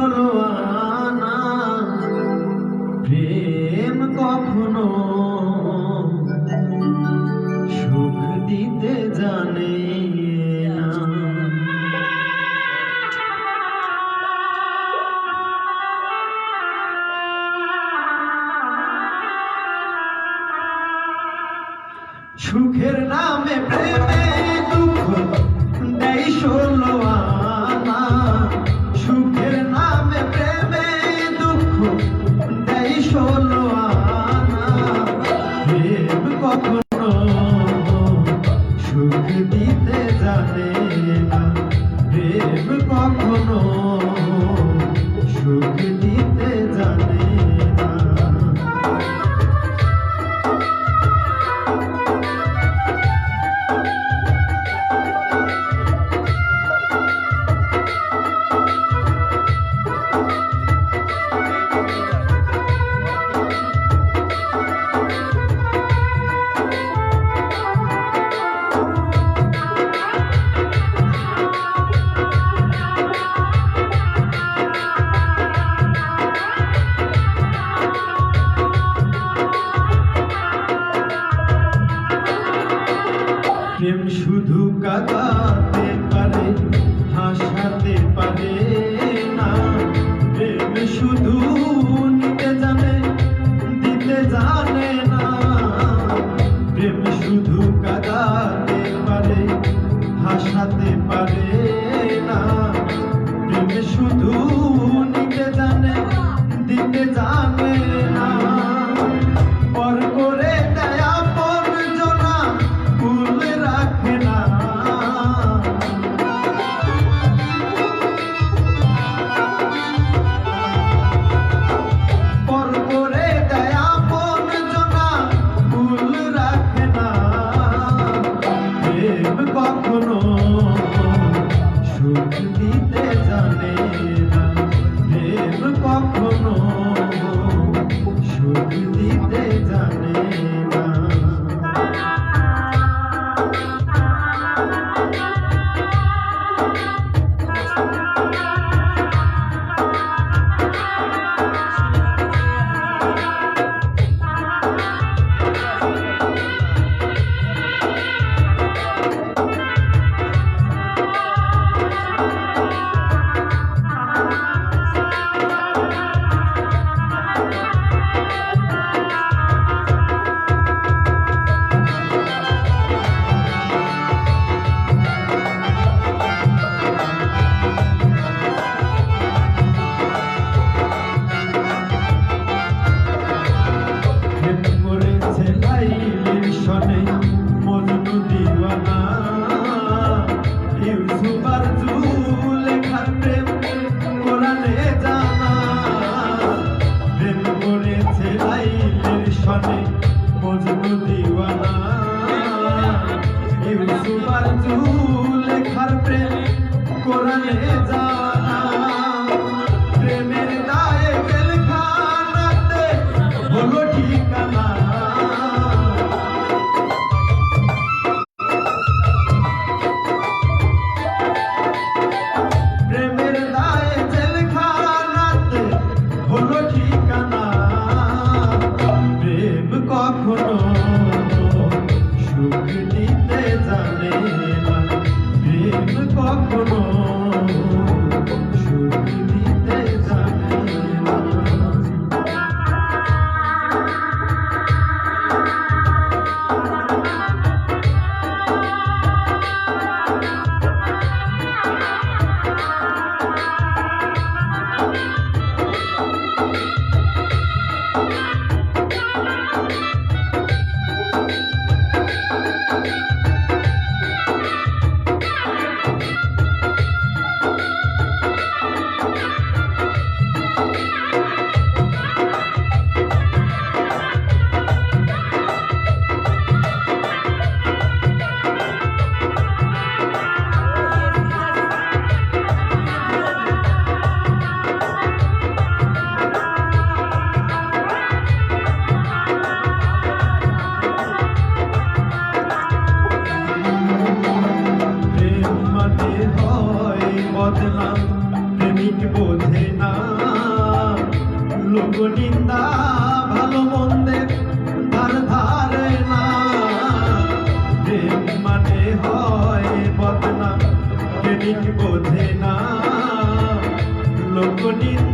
করো আনা প্রেম কখনো সুখ দিতে জানে সুখের নামে প্রেমে দুঃখ দেয় ষোলো কখন লাগাতে পারে হাসাতে পারে না। প্রেমে শুধু come. সেলাইলের সনে মজনু দিওয়ানা। ইউসুফার চুল লেখার প্রেম কোরআনে যায়। I'm not going. ঠিক বোঝে না। লোকনিন্দা ভালো মন্দের ধার ধারে না। প্রেম মানে হয় বদনাম ঠিক বোঝে না। লোকনিন্দা